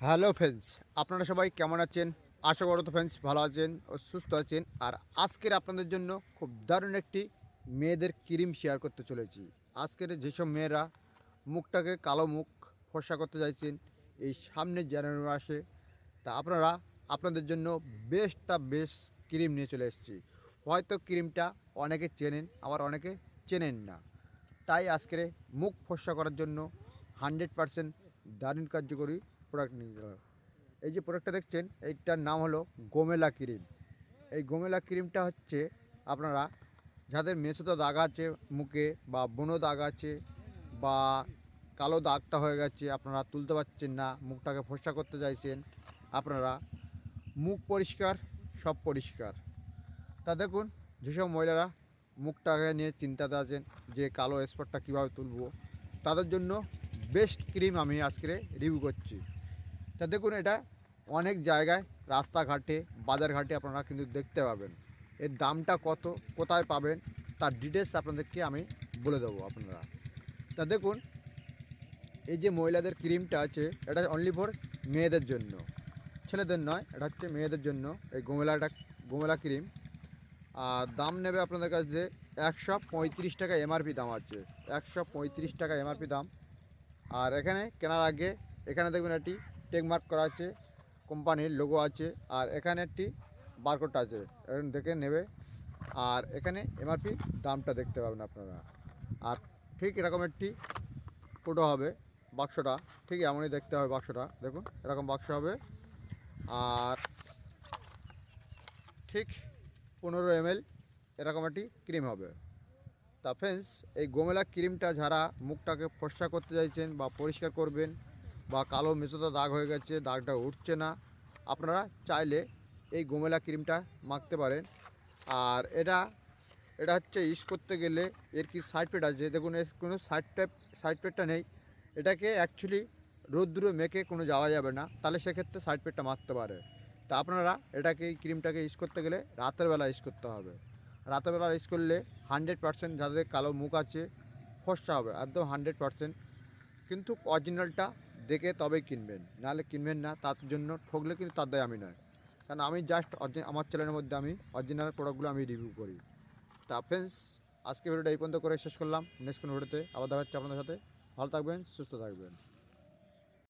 Hello friends, আপনারা সবাই কেমন আছেন? আশা করো তো ফ্রেন্ডস ভালো আছেন ও সুস্থ আছেন। আর আজকের আপনাদের জন্য খুব দারুণ একটি মেয়েদের ক্রিম শেয়ার করতে চলেছি। আজকের যেসব মেয়েরা মুখটাকে কালো মুখ, ফর্সা করতে চাইছেন, এই সামনের জানুয়ারি মাসে, তা আপনারা আপনাদের জন্য বেস্টটা বেস্ট ক্রিম নিয়ে চলে এসেছি। হয়তো ক্রিমটা অনেকে চেনেন, আবার অনেকে চেনেন না। তাই আজকের মুখ ফর্সা করার জন্য হান্ড্রেড পারসেন্ট দারুণ কার্যকরী প্রোডাক্ট নিয়ে গেলাম এই যে প্রোডাক্টটা দেখছেন, এইটার নাম হলো গোমেলা ক্রিম। এই গোমেলা ক্রিমটা হচ্ছে আপনারা, যাদের মেসোতে দাগ আছে মুখে বা বনো দাগ আছে বা কালো দাগটা হয়ে গেছে, আপনারা তুলতে পারছেন না, মুখটাকে ফর্সা করতে চাইছেন, আপনারা মুখ পরিষ্কার, সব পরিষ্কার। তা দেখুন, যেসব মহিলারা মুখটাকে নিয়ে চিন্তাতে আছেন যে কালো স্পটটা কীভাবে তুলব, তাদের জন্য বেস্ট ক্রিম আমি আজকে রিভিউ করছি। তা দেখুন, এটা অনেক জায়গায়, রাস্তাঘাটে, বাজারঘাটে আপনারা কিন্তু দেখতে পাবেন। এর দামটা কত, কোথায় পাবেন, তার ডিটেলস আপনাদেরকে আমি বলে দেবো আপনারা। তা দেখুন, এই যে মহিলাদের ক্রিমটা আছে, এটা অনলি ফর মেয়েদের জন্য। ছেলেদের নয়, এটা হচ্ছে মেয়েদের জন্য, এই গোমেলাটা, গোমেলা ক্রিম আর দাম নেবে আপনাদের কাছে একশো পঁয়ত্রিশ টাকা এমআরপি দাম আছে। একশো পঁয়ত্রিশ টাকা এমআরপি দাম। আর এখানে কেনার আগে, এখানে দেখবেন একটি টেকমার্ক করা আছে, কোম্পানির লোগো আছে, আর এখানে একটি বারকোড আছে, এখানে দেখে নেবে। আর এখানে এমআরপি দামটা দেখতে পাবেন আপনারা। আর ঠিক এরকম একটি ফটো হবে বাক্সটা, ঠিক এমনই দেখতে হবে বাক্সটা, দেখুন এরকম বাক্স হবে। আর ঠিক পনেরো এমএল এরকম একটি ক্রিম হবে। তা ফ্রেন্ডস এই গোমেলা ক্রিমটা যারা মুখটাকে ফর্সা করতে চাইছেন বা পরিষ্কার করবেন বা কালো মেচোতে দাগ হয়ে গেছে, দাগটা উঠছে না। আপনারা চাইলে এই গোমেলা ক্রিমটা মাখতে পারেন। আর এটা এটা হচ্ছে ইউজ করতে গেলে এর কি সাইড পেট আছে? দেখুন, এর কোনো সাইড টাইপ সাইড পেটটা নেই। এটাকে অ্যাকচুয়ালি রোদ্দুরে মেখে কোনো যাওয়া যাবে না। তাহলে সেক্ষেত্রে সাইড পেটটা মারতে পারে। তা আপনারা এটাকে, এই ক্রিমটাকে ইউজ করতে গেলে রাতের বেলা ইউজ করতে হবে। রাতের বেলা ইউজ করলে হান্ড্রেড পার্সেন্ট যাদের কালো মুখ আছে ফসটা হবে, একদম হান্ড্রেড পার্সেন্ট কিন্তু অরিজিনালটা দেখে তবেই কিনবেন। নাহলে কিনবেন না, তার জন্য ঠকলে কিন্তু তার দায় আমি নয়। কারণ আমি জাস্ট আমার চ্যানেলের মধ্যে আমি অরিজিনাল প্রোডাক্টগুলো আমি রিভিউ করি। তা ফ্রেন্ডস আজকে ভিডিওটা এই পর্যন্ত করে শেষ করলাম। নেক্সট কোনো ভিডিওতে আবার দেখা হচ্ছে আপনাদের সাথে। ভালো থাকবেন, সুস্থ থাকবেন।